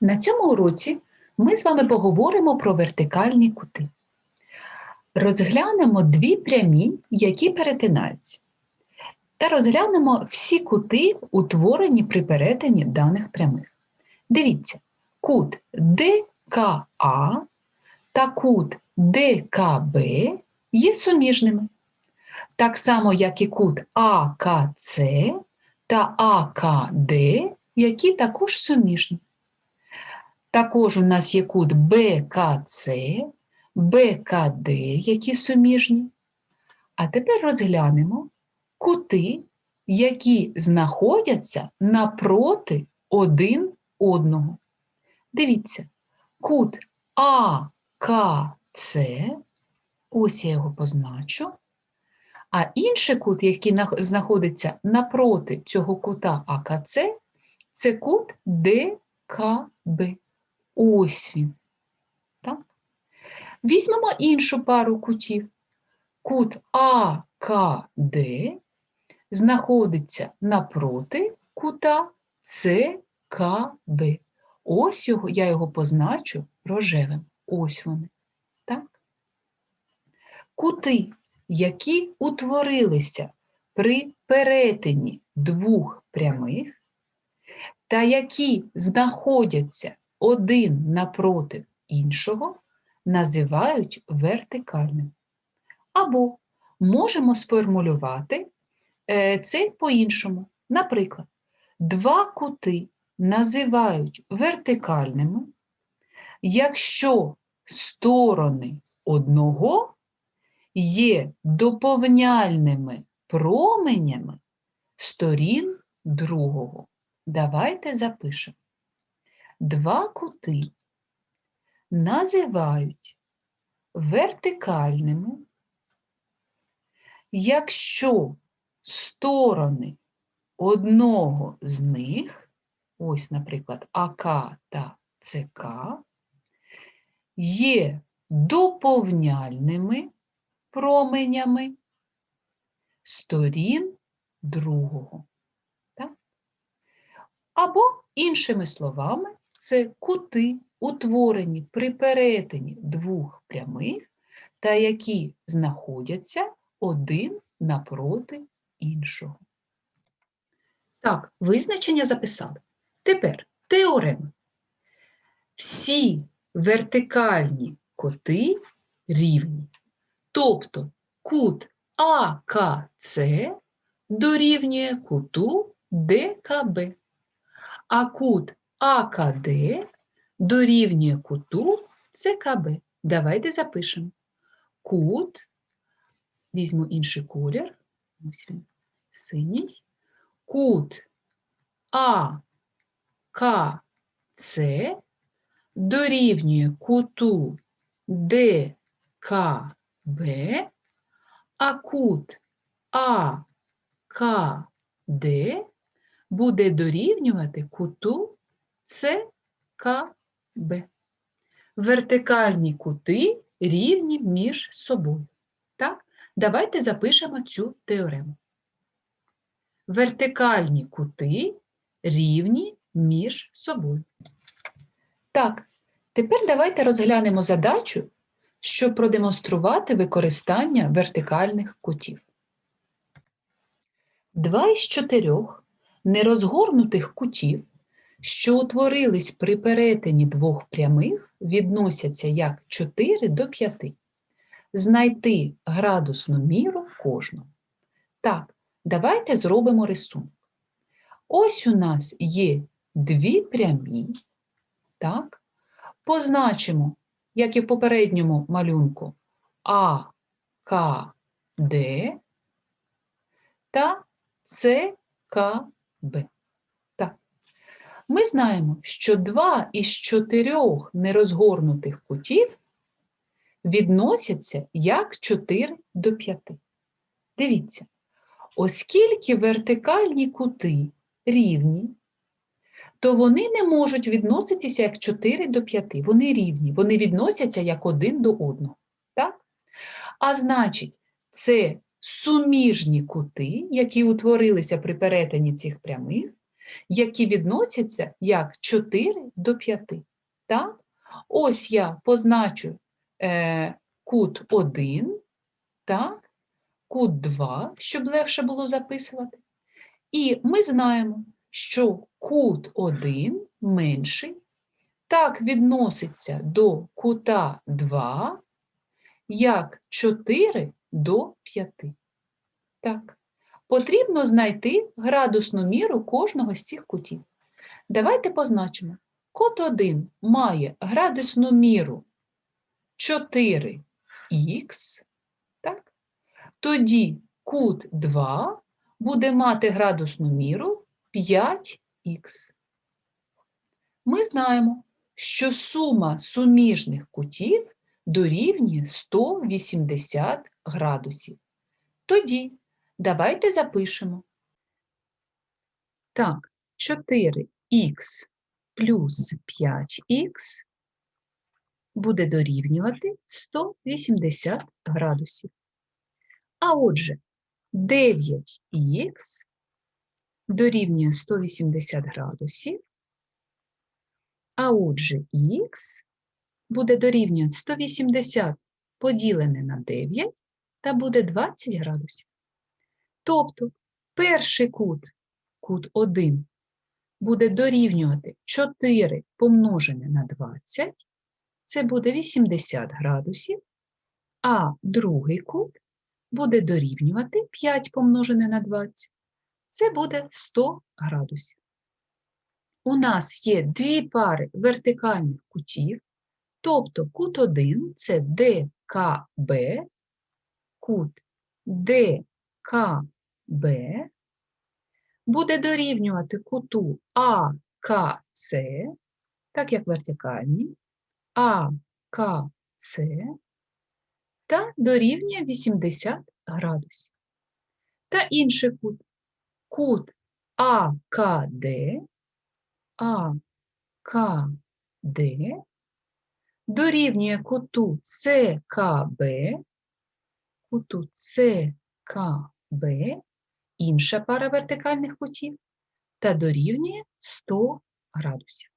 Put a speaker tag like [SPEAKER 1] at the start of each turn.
[SPEAKER 1] На цьому уроці ми з вами поговоримо про вертикальні кути. Розглянемо дві прямі, які перетинаються. Та розглянемо всі кути, утворені при перетині даних прямих. Дивіться, кут ДКА та кут ДКБ є суміжними. Так само, як і кут АКЦ та АКД, які також суміжні. Також у нас є кут БКЦ, БКД, які суміжні. А тепер розглянемо кути, які знаходяться напроти один одного. Дивіться, кут АКЦ, ось я його позначу. А інший кут, який знаходиться напроти цього кута АКЦ, це кут ДКБ. Ось він. Так? Візьмемо іншу пару кутів. Кут АКД знаходиться напроти кута ЦКБ. Ось його, я його позначу рожевим. Ось вони. Так? Кути, які утворилися при перетині двох прямих, та які знаходяться один напроти іншого, називають вертикальним. Або можемо сформулювати е, це по-іншому. Наприклад, два кути називають вертикальними, якщо сторони одного є доповняльними променями сторін другого. Давайте запишемо. Два кути називають вертикальними, якщо сторони одного з них, ось, наприклад, АК та ЦК, є доповняльними променями сторін другого. Так? Або, іншими словами, це кути, утворені при перетині двох прямих, та які знаходяться один напроти іншого. Так, визначення записали. Тепер теорема. Всі вертикальні коти рівні. Тобто кут АКЦ дорівнює куту ДКБ, а кут АКД дорівнює куту ЦКБ. Давайте запишемо. Кут, візьму інший колір, ось він, синій, кут АКЦ дорівнює куту ДКБ, а кут АКД буде дорівнювати куту ЦКБ. Вертикальні кути рівні між собою. Так? Давайте запишемо цю теорему. Вертикальні кути рівні між собою. Так, тепер давайте розглянемо задачу, щоб продемонструвати використання вертикальних кутів. Два із чотирьох нерозгорнутих кутів, що утворились при перетині двох прямих, відносяться як 4 до 5. Знайти градусну міру кожного. Так, давайте зробимо рисунок. Ось у нас є дві прямі, так? Позначимо, як і в попередньому малюнку, А, К, Д та С, К, Б. Ми знаємо, що два із чотирьох нерозгорнутих кутів відносяться як 4 до 5. Дивіться, оскільки вертикальні кути рівні, то вони не можуть відноситися як 4 до 5. Вони рівні, вони відносяться як один до одного. Так? А значить, це суміжні кути, які утворилися при перетині цих прямих, які відносяться як 4 до 5. Так? Ось я позначу е, кут 1, так? кут 2, щоб легше було записувати. І ми знаємо, що кут 1 менший, так відноситься до кута 2, як 4 до 5. Так. Потрібно знайти градусну міру кожного з цих кутів. Давайте позначимо. Кут 1 має градусну міру 4х, так? тоді кут 2 буде мати градусну міру 5х. Ми знаємо, що сума суміжних кутів дорівнює 180 градусів. Тоді давайте запишемо. Так, 4х плюс 5х буде дорівнювати 180 градусів. А отже, 9х дорівнює 180 градусів, а отже, х буде дорівнювати 180 поділене на 9 та буде 20 градусів. Тобто перший кут, кут 1, буде дорівнювати 4 помножене на 20, це буде 80 градусів, а другий кут буде дорівнювати 5 помножене на 20, це буде 100 градусів. У нас є дві пари вертикальних кутів, тобто кут 1 це ДКБ, кут ДКБ буде дорівнювати куту АКЦ, так як вертикальні, АКЦ та дорівнює 80 градусів. Та інший кут, кут АКД, АКД дорівнює куту ЦКБ, куту ЦКБ, інша пара вертикальних кутів, та дорівнює 100 градусів.